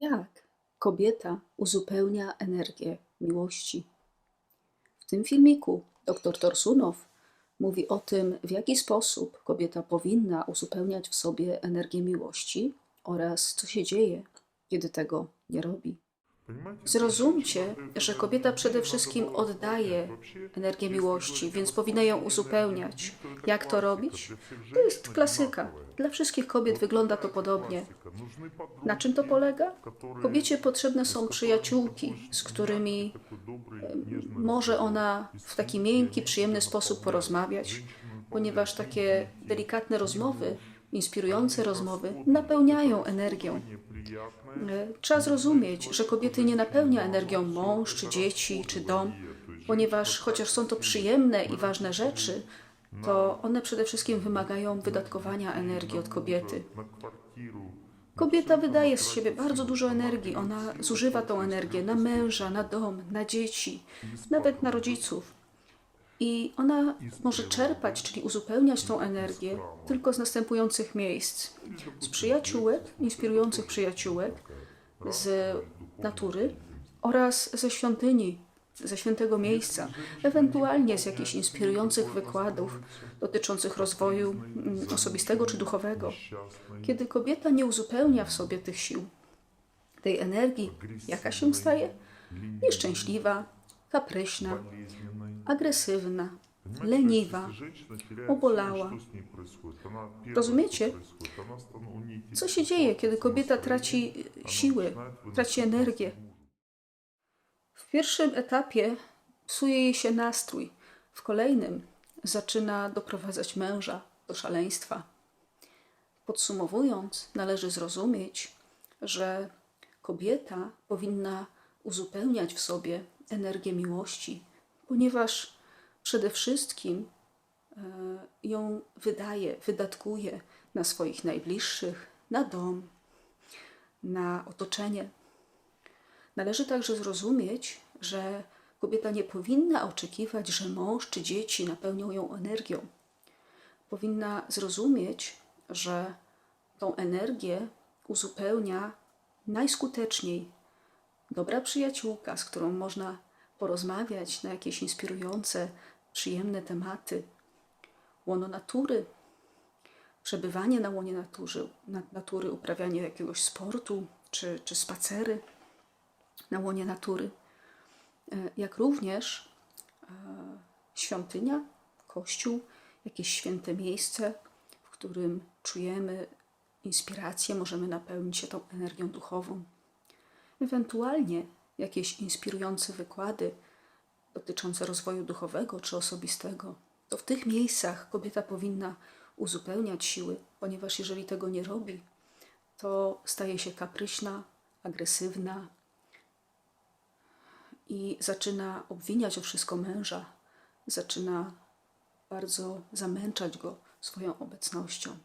Jak kobieta uzupełnia energię miłości? W tym filmiku dr Torsunow mówi o tym, w jaki sposób kobieta powinna uzupełniać w sobie energię miłości oraz co się dzieje, kiedy tego nie robi. Zrozumcie, że kobieta przede wszystkim oddaje energię miłości, więc powinna ją uzupełniać. Jak to robić? To jest klasyka. Dla wszystkich kobiet wygląda to podobnie. Na czym to polega? Kobiecie potrzebne są przyjaciółki, z którymi może ona w taki miękki, przyjemny sposób porozmawiać, ponieważ takie delikatne rozmowy, inspirujące rozmowy napełniają energią. E, Trzeba zrozumieć, że kobiety nie napełnia energią mąż, czy dzieci, czy dom, ponieważ chociaż są to przyjemne i ważne rzeczy, to one przede wszystkim wymagają wydatkowania energii od kobiety. Kobieta wydaje z siebie bardzo dużo energii. Ona zużywa tą energię na męża, na dom, na dzieci, nawet na rodziców. I ona może czerpać, czyli uzupełniać tą energię tylko z następujących miejsc: z przyjaciółek, inspirujących przyjaciółek, z natury oraz ze świątyni, ze świętego miejsca, ewentualnie z jakichś inspirujących wykładów dotyczących rozwoju mm, osobistego czy duchowego. Kiedy kobieta nie uzupełnia w sobie tych sił, tej energii, jaka się staje? Nieszczęśliwa, kapryśna, agresywna, leniwa, obolała. Rozumiecie? Co się dzieje, kiedy kobieta traci siły, traci energię? W pierwszym etapie psuje jej się nastrój, w kolejnym zaczyna doprowadzać męża do szaleństwa. Podsumowując, należy zrozumieć, że kobieta powinna uzupełniać w sobie energię miłości, ponieważ przede wszystkim e, ją wydaje, wydatkuje na swoich najbliższych, na dom, na otoczenie. Należy także zrozumieć, że kobieta nie powinna oczekiwać, że mąż czy dzieci napełnią ją energią. Powinna zrozumieć, że tą energię uzupełnia najskuteczniej dobra przyjaciółka, z którą można porozmawiać na jakieś inspirujące, przyjemne tematy. Łono natury, przebywanie na łonie natury, na- natury uprawianie jakiegoś sportu czy, czy spacery na łonie natury, E, jak również e, świątynia, kościół, jakieś święte miejsce, w którym czujemy inspirację, możemy napełnić się tą energią duchową. Ewentualnie jakieś inspirujące wykłady dotyczące rozwoju duchowego czy osobistego. To w tych miejscach kobieta powinna uzupełniać siły, ponieważ jeżeli tego nie robi, to staje się kapryśna, agresywna, i zaczyna obwiniać o wszystko męża, zaczyna bardzo zamęczać go swoją obecnością.